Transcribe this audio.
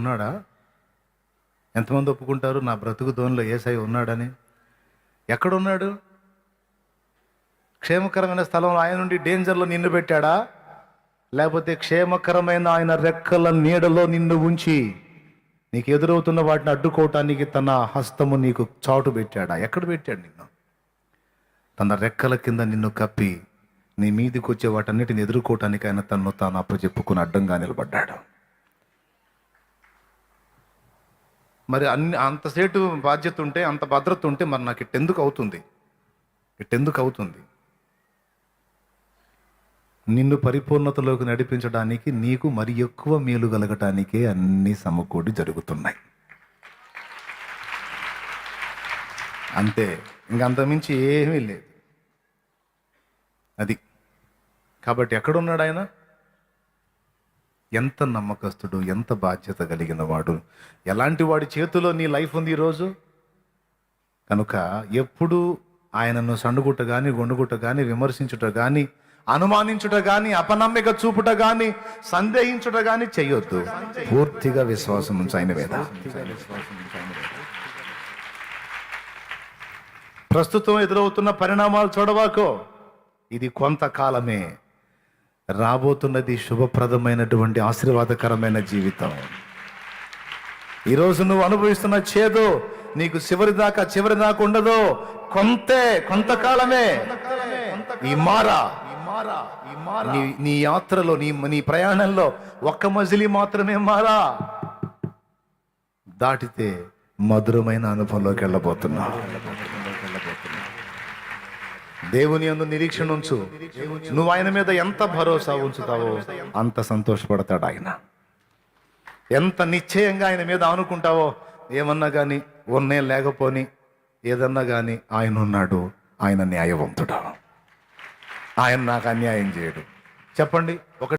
ఉన్నాడా? ఎంతమంది ఒప్పుకుంటారు? నా బ్రతుకు ధోనిలో ఏసై ఉన్నాడని. ఎక్కడున్నాడు? క్షేమకరమైన స్థలంలో ఆయన నుండి డేంజర్లో నిన్ను పెట్టాడా? లేకపోతే క్షేమకరమైన ఆయన రెక్కల నీడలో నిన్ను ఉంచి నీకు ఎదురవుతున్న వాటిని అడ్డుకోవటానికి తన హస్తము నీకు చాటు పెట్టాడా? ఎక్కడ పెట్టాడు నిన్ను? తన రెక్కల కింద నిన్ను కప్పి నీ మీదికి వచ్చే వాటన్నిటిని ఎదుర్కోవటానికి ఆయన తను తాను అప్పచెప్పుకుని అడ్డంగా నిలబడ్డాడు. మరి అన్ని అంతసేటు బాధ్యత ఉంటే అంత భద్రత ఉంటే మరి నాకు ఇట్టెందుకు అవుతుంది? ఇట్టెందుకు అవుతుంది? నిన్ను పరిపూర్ణతలోకి నడిపించడానికి నీకు మరి ఎక్కువ మేలు కలగటానికే అన్ని సమకూడి జరుగుతున్నాయి. అంతే. ఇంకంతమించి ఏమీ లేదు. అది. కాబట్టి ఎక్కడున్నాడు ఆయన? ఎంత నమ్మకస్తుడు ఎంత బాధ్యత కలిగిన వాడు ఎలాంటి వాడి చేతిలో నీ లైఫ్ ఉంది ఈరోజు? కనుక ఎప్పుడు ఆయనను సండుగుట కానీ గొండుగుట కానీ విమర్శించుట కానీ అనుమానించుట కానీ అపనమ్మిక చూపుట కానీ సందేహించుట కానీ చేయొద్దు. పూర్తిగా విశ్వాసం ఉంచు వేద ప్రస్తుతం ఎదురవుతున్న పరిణామాలు చూడవాకో ఇది కొంతకాలమే. రాబోతున్నది శుభప్రదమైనటువంటి ఆశీర్వాదకరమైన జీవితం. ఈరోజు నువ్వు అనుభవిస్తున్న చేదు నీకు చివరి దాకా చివరి దాకా ఉండదు. కొంతే కొంతకాలమే. ఈ మారా నీ నీ యాత్రలో నీ నీ ప్రయాణంలో ఒక్క మజిలీ మాత్రమే మారా. దాటితే మధురమైన అనుభవంలోకి వెళ్ళబోతున్నా దేవుని అందు నిరీక్షణ ఉంచు. నువ్వు ఆయన మీద ఎంత భరోసా ఉంచుతావో అంత సంతోషపడతాడు ఆయన. ఎంత నిశ్చయంగా ఆయన మీద అనుకుంటావో ఏమన్నా కానీ ఉన్నే లేకపోని ఏదన్నా కానీ ఆయన ఉన్నాడు ఆయన న్యాయవంతుడు. ఆయన నాకు అన్యాయం చేయడు. చెప్పండి ఒక